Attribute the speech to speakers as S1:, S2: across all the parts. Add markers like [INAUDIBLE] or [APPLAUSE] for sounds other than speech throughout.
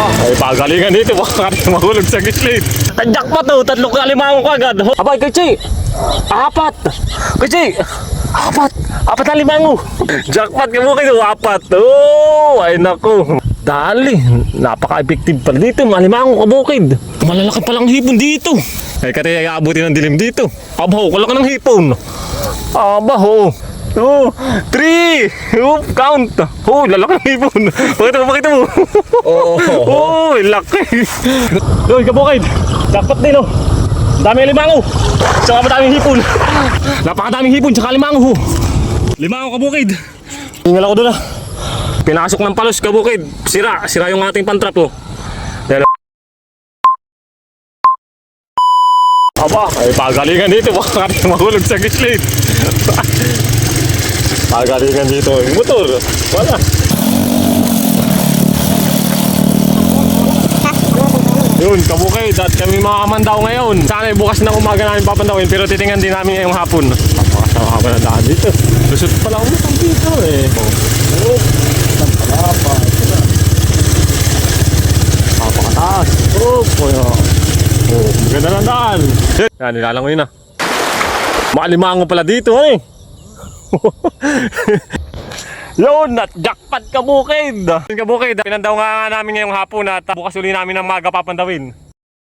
S1: Aba, ay pagalingan dito. Baka mahulog sa gitlit. Tadyak pa to. Tatlo kalimango ka agad. Abay, Kachi. Apat. Kachi. Apat. Apat na limango. Jackpot ka mo kayo. Apat. Oh, ay nako. Dali. Napaka-effective pala dito. Malimango kabukid. Malalaki palang hipon dito. Ay, kaya aabutin ng dilim dito. Abaho, kalaki ng hipon. Abaho. Two, three, Oop, count. Oh, lalaki ng hipon. Pakita mo, pakita mo.
S2: Oo.
S1: Oh, laki. Uy, kabukid. Dapat din, oh. Dami limango. Tsaka madaming hipon. Napakadaming hipon, tsaka limango. Limango, kabukid. Hingal ako doon, ah. Pinasok ng palos, kabukid. Sira. Sira yung ating pantrap, oh. Oh. Aba, ay pagalingan dito. Baka mahulog sa gitlit. [LAUGHS] pagalingan dito. Yung motor. Wala. Yun, kabukid at kami mga kamandaw ngayon. Sana bukas ng umaga namin papandawin pero titingnan din namin ngayong hapon. Napakasama ka na daan dito. Lusot pala umutang dito eh. Oh. Napakataas. Oh, kuya. Oh, maganda ng daan. Yan, nilalangoy na. Maalimango pala dito, eh. [LAUGHS] Yun, at jackpot kabukid. Kabukid, pinandaw nga nga namin ngayong hapon at bukas uli namin ng maga papandawin.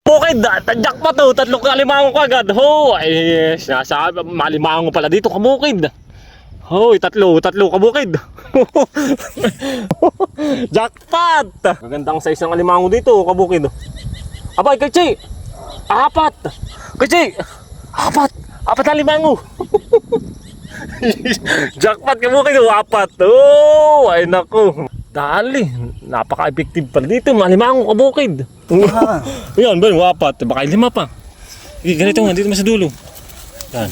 S1: Bukid, at jackpot to, tatlo kalimango ka agad. Ho, ay, sinasabi, malimango pala dito kabukid. Hoy, tatlo, tatlo kabukid. [LAUGHS] jackpot! Magandang size ng alimango dito, kabukid. Abay, kachi! Apat! Kachi! Apat! Apat na limango! [LAUGHS] [LAUGHS] Jackpot ka mo kayo, apat. Oh, ay nako. Dali, napaka-effective pala dito. Malimango kabukid. [LAUGHS] Yan, ba, wapat. Baka lima pa. Sige, ganito nga, dito sa dulo. Yan.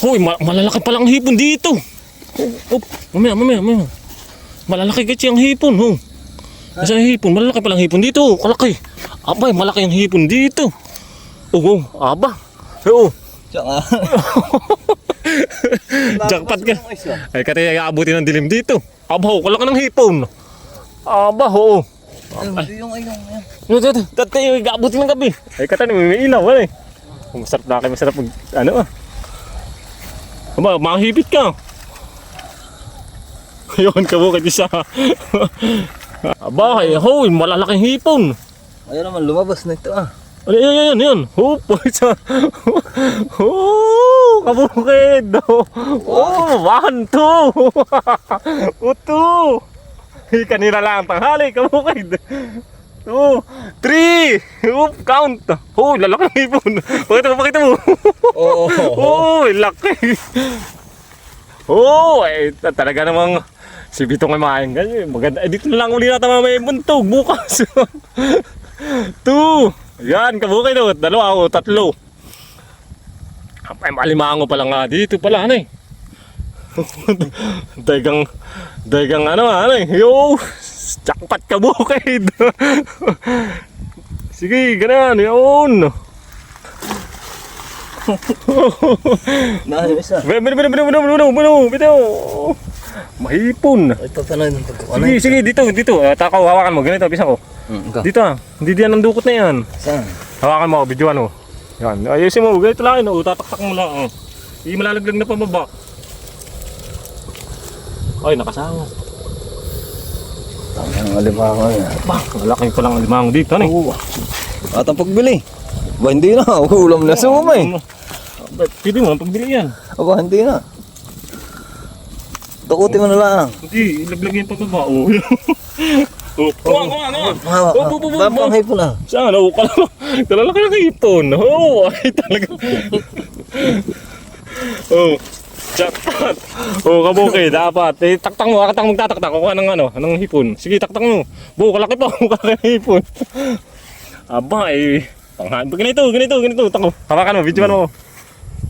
S1: Hoy, ma- malalaki palang hipon dito. Oh, oh, mamaya, mamaya, mamaya. Malalaki kasi ang hipon, oh. Nasa hipon, malalaki palang hipon dito. oh. Kalaki. Abay, malaki ang hipon dito. Oh, oh, aba. Oh,
S2: Tsaka. [LAUGHS]
S1: Jackpot ka. Ay, kaya aabutin ng dilim dito. Abaho, kalaki ng hipon. Abaho.
S2: Ay, yung ayun. ayun.
S1: Ano ito? Dati yung aabutin ng gabi. Ay, kata may ilaw, wala eh. Masarap na kayo, masarap mag, ano ah. Aba, makahipit ka. [LAUGHS] Ayun, kabukit isa. [LAUGHS] Aba, ay, hoy, malalaking hipon.
S2: Ayun naman, lumabas na ito ah.
S1: Ano yun, yun, yun, yun. Hup, isa. [LAUGHS] Oh, kabukid. Oh, one, two. [LAUGHS] Uto. Hey, kanina lang tanghali, kabukid. Two, three. Hup, count. Oh, lalaki ng ipon. Pakita mo, pakita mo.
S2: Oo. [LAUGHS]
S1: Oh, laki. Oh, eh, ta- talaga namang si Bitong ay maayang ganyan. Maganda. Eh, dito na lang uli natin mamaya buntog bukas. [LAUGHS] Two. Yan, kabukay no. Dalawa o tatlo. Ay, malimango pala nga dito pala, ano eh. [LAUGHS] daigang, daigang ano, ano eh. Yo, jackpot kabukid. [LAUGHS] Sige, ganun, yun. [LAUGHS]
S2: Na, yung isa.
S1: Bino, bino, bino, bino, bino, bino, bino. Mahipon.
S2: Ay, papanood ng pagkukuha
S1: Sige, sige, dito, dito. Uh, takaw, hawakan mo. Ganito, bisa ko.
S2: Hmm.
S1: Dito ah. Hindi diyan ang dukot na yan.
S2: Saan?
S1: Hawakan mo, videoan mo. Yan. Ayusin mo, ganito lang. Oh. Tataktak mo lang. Oh. Hindi malalaglag na pababa. Ay, nakasama.
S2: Ang alimango yan.
S1: Ba, malaki pa lang ang limang dito. Ano? eh.
S2: Oo. At ang pagbili. Aba, hindi na. [LAUGHS] Ulam na suma eh.
S1: Ba't Pwede mo, pagbili yan.
S2: Aba, hindi na. Tukutin mo na lang.
S1: Hindi, ilaglag yan pababa. Oh. [LAUGHS] oh. Kuha, kuha, kuha. Oh, bu, bu, bu.
S2: babang hipon na.
S1: Saan? Oh, kala mo. Talalaki ng ipon. Oh, ay talaga. [LAUGHS] oh. Jackpot. Oh, kabuki, dapat. Eh, taktak mo, akatang magtataktak. Kuha ng ano, ng hipon. Sige, taktak mo. Bu, kalaki pa. [LAUGHS] Kalaki ng hipon. Aba, eh. Panghan. Ganito, ganito, ganito. Tako. Hawakan mo, videoan mo.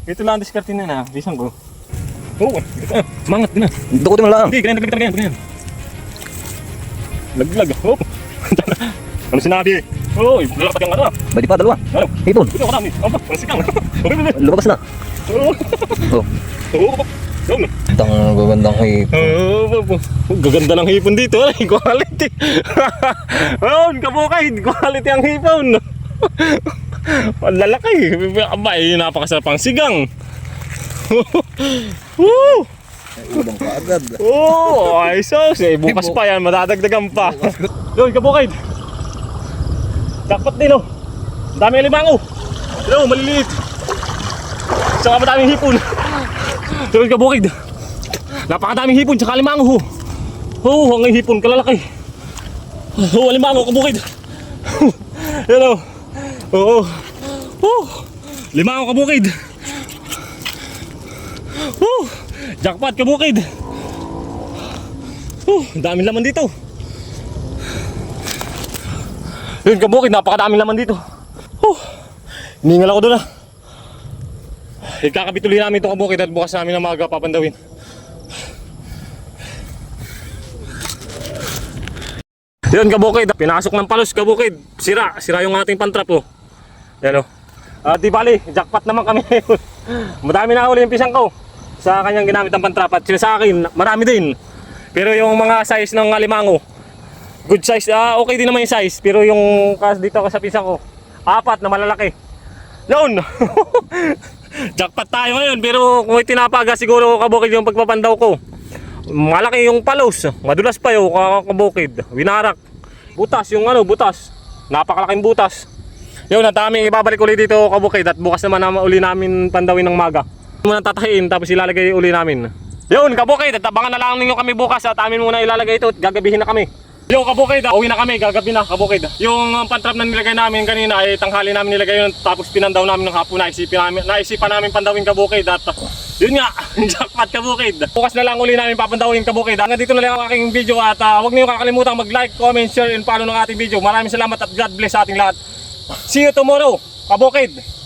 S1: Ito lang ang diskarte na na. Bisan ko. Oh. [LAUGHS] Mangat na.
S2: Tukutin mo lang.
S1: Hindi, ganyan, laglag, laglag, ganyan. Laglag. Oh. [LAUGHS] ano sinabi? Oh, lalapad yung ano.
S2: Badi pa, dalawa.
S1: Ano?
S2: Hipon.
S1: Ito, marami. Ang sikang. Okay, okay.
S2: Lumabas na.
S1: Oo. [LAUGHS]
S2: Oh.
S1: Oo. Yun.
S2: Itang gagandang hip.
S1: Oh, gaganda ng hipon dito. Ay, [LAUGHS] quality. Ayun, kabukid. Quality ang hipon. Ang lalaki. Aba, eh, napakasarap ang sigang. Woo!
S2: Ibang kaagad.
S1: Oh, ay sos. Eh, bukas pa yan. Madadagdagan pa. [LAUGHS] Yun, kabukid. Dapat din, oh. Ang Dami limango. Yun, maliliit. Saka madaming hipon. Yun, kabukid. Napakadaming hipon, tsaka limango, ho. Oh, ang hipon, kalalaki. Oh, limango, kabukid. [LAUGHS] Oh. Oo. Oh, limango, kabukid. Oh, jackpot, kabukid. Ang daming laman dito. Yun, kabukid, napakadaming laman dito. Oh, ningal ako doon ah. Ikakabit ulit namin itong kabukid at bukas namin na maaga papandawin. Yun, kabukid, pinasok ng palos, kabukid. Sira, sira yung ating pantrap oh. Yan oh. Ah, di bali, jackpot naman kami ngayon. [LAUGHS] Madami na uli yung pisang ko sa kanyang ginamit ng pantrap at sila sa akin, marami din. Pero yung mga size ng alimango, good size, ah, okay din naman yung size. Pero yung dito ko sa pisang ko, apat na malalaki. Yun! [LAUGHS] Jackpot tayo ngayon, pero kung tinapaga siguro kabukid yung pagpapandaw ko. Malaki yung palos, madulas pa yung kabukid, winarak. Butas, yung ano, butas. Napakalaking butas. Yun, ang daming ibabalik ulit dito kabukid at bukas naman na uli namin pandawin ng maga. Muna tatahiin tapos ilalagay uli namin. Yun, kabukid, at abangan na lang ninyo kami bukas at amin muna ilalagay ito at gagabihin na kami. Yo, kabukid, uwi na kami, gagabi na, kabukid. Yung um, pantrap na nilagay namin kanina ay tanghali namin nilagay yun tapos pinandaw namin ng hapon, naisipan namin, naisipan namin pandawin kabukid at yun nga, [LAUGHS] jackpot kabukid. Bukas na lang uli namin papandawin kabukid. Hanggang dito na lang ang aking video at uh, huwag niyo kakalimutan mag-like, comment, share, and follow ng ating video. Maraming salamat at God bless sa ating lahat. See you tomorrow, kabukid.